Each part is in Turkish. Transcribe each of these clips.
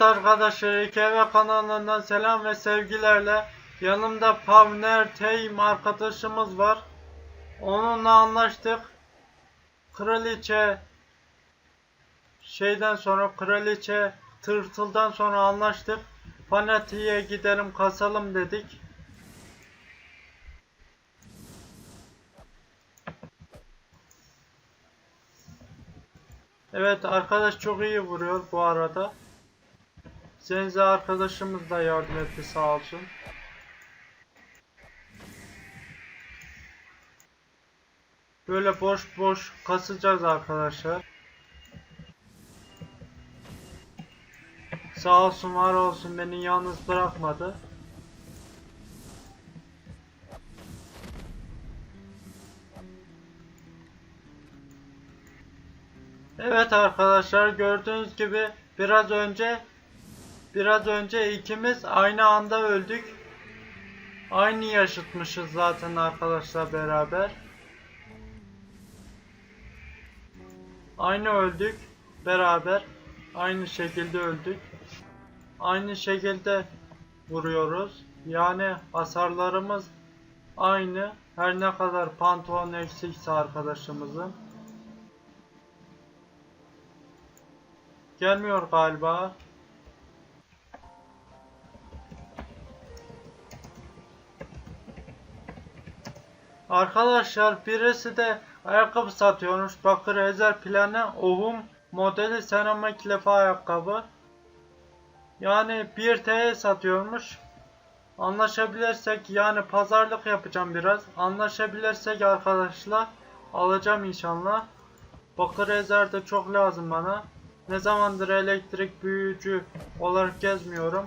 Evet arkadaşlar IKV kanalından selam ve sevgilerle yanımda Pavner Teym arkadaşımız var. Onunla anlaştık. Kraliçe şeyden sonra kraliçe tırtıldan sonra anlaştık. Fanatiğe gidelim kasalım dedik. Evet arkadaş çok iyi vuruyor bu arada. Zenze arkadaşımız da yardım etti sağ olsun. Böyle boş boş kasacağız arkadaşlar. Sağ olsun var olsun beni yalnız bırakmadı. Evet arkadaşlar gördüğünüz gibi biraz önce biraz önce ikimiz aynı anda öldük. Aynı yaşıtmışız zaten arkadaşlar beraber. Aynı öldük beraber. Aynı şekilde öldük. Aynı şekilde vuruyoruz. Yani hasarlarımız aynı. Her ne kadar pantolon eksikse arkadaşımızın. Gelmiyor galiba. Arkadaşlar birisi de ayakkabı satıyormuş. Bakır Ezer planı Ovum modeli seramik lefa ayakkabı. Yani 1 TL'ye satıyormuş. Anlaşabilirsek yani pazarlık yapacağım biraz. Anlaşabilirsek arkadaşlar alacağım inşallah. Bakır Ezer de çok lazım bana. Ne zamandır elektrik büyücü olarak gezmiyorum.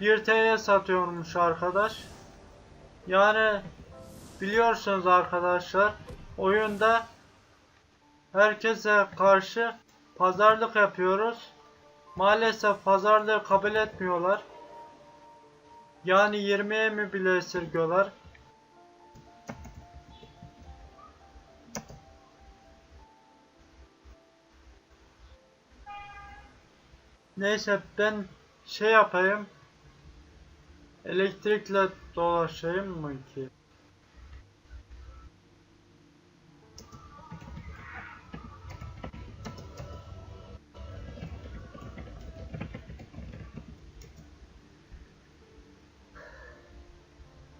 Bir TL'ye satıyormuş arkadaş. Yani biliyorsunuz arkadaşlar oyunda herkese karşı pazarlık yapıyoruz. Maalesef pazarlığı kabul etmiyorlar. Yani 20'ye mi bile esirgiyorlar. Neyse ben şey yapayım. Elektrikle dolaşayım mı ki?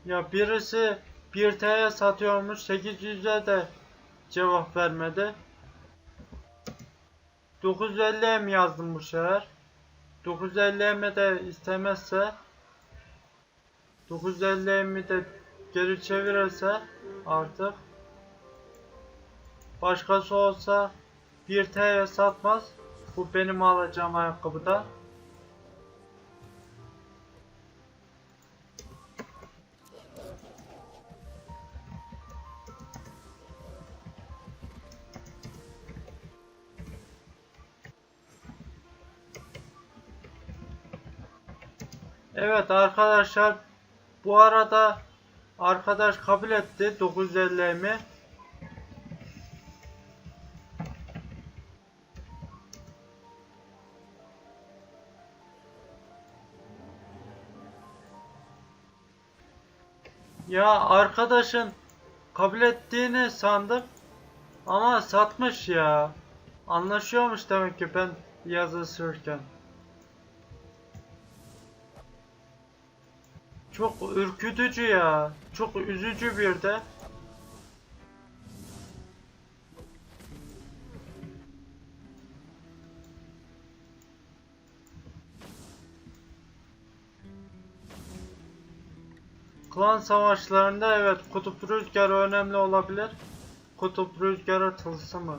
Ya birisi 1 TL'ye satıyormuş 800'e de cevap vermedi. 950'ye mi yazdım bu sefer? 950'ye mi de istemezse 950'ye mi de geri çevirirse artık başkası olsa 1 TL'ye satmaz. Bu benim alacağım ayakkabıdan. Evet arkadaşlar bu arada arkadaş kabul etti 950'mi. Ya arkadaşın kabul ettiğini sandım ama satmış ya. Anlaşıyormuş demek ki ben yazı sürürken. Çok ürkütücü ya. Çok üzücü bir de. Klan savaşlarında evet kutup rüzgarı önemli olabilir. Kutup rüzgarı tılsımı.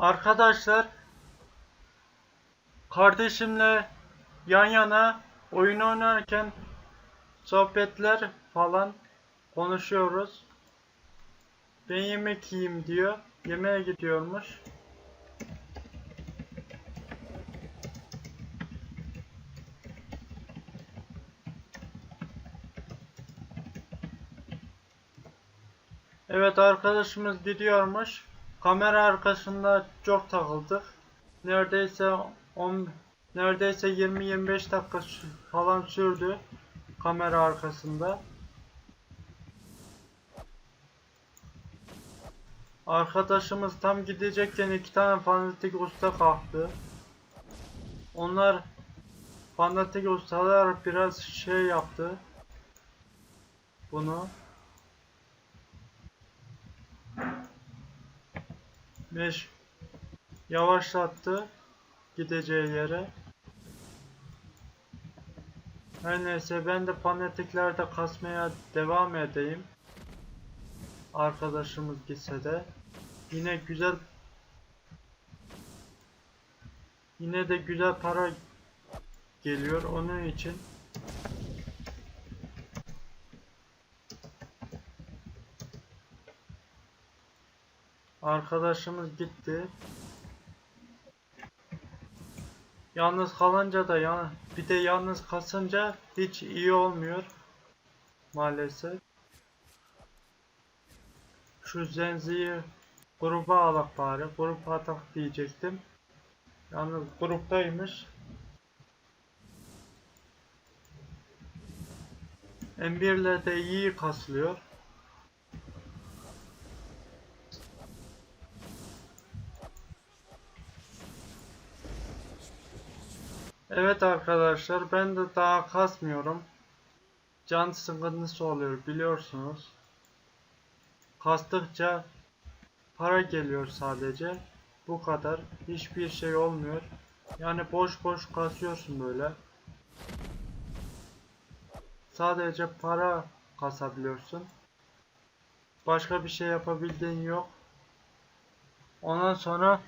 Arkadaşlar kardeşimle yan yana oyun oynarken sohbetler falan konuşuyoruz. Ben yemek yiyeyim diyor. Yemeğe gidiyormuş. Evet arkadaşımız gidiyormuş. Kamera arkasında çok takıldık. Neredeyse 10 neredeyse 20-25 dakika falan sürdü kamera arkasında. Arkadaşımız tam gidecekken iki tane fanatik usta kalktı. Onlar fanatik ustalar biraz şey yaptı. Bunu. Meş yavaşlattı gideceği yere. Her neyse ben de fanatiklerde kasmaya devam edeyim. Arkadaşımız gitse de. Yine güzel Yine de güzel para geliyor onun için. Arkadaşımız gitti. Yalnız kalınca da ya bir de yalnız kasınca hiç iyi olmuyor maalesef. Şu zenziyi gruba alak bari. Grup atak diyecektim. Yalnız gruptaymış. M1'le de iyi kasılıyor. Evet arkadaşlar ben de daha kasmıyorum. Can sıkıntısı oluyor biliyorsunuz. Kastıkça para geliyor sadece. Bu kadar. Hiçbir şey olmuyor. Yani boş boş kasıyorsun böyle. Sadece para kasabiliyorsun. Başka bir şey yapabildiğin yok. Ondan sonra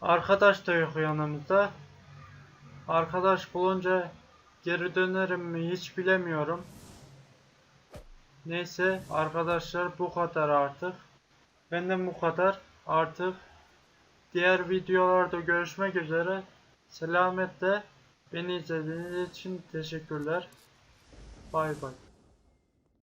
arkadaş da yok yanımızda. Arkadaş bulunca geri dönerim mi hiç bilemiyorum. Neyse arkadaşlar bu kadar artık. Benden bu kadar artık. Diğer videolarda görüşmek üzere. Selametle. Beni izlediğiniz için teşekkürler. Bay bay.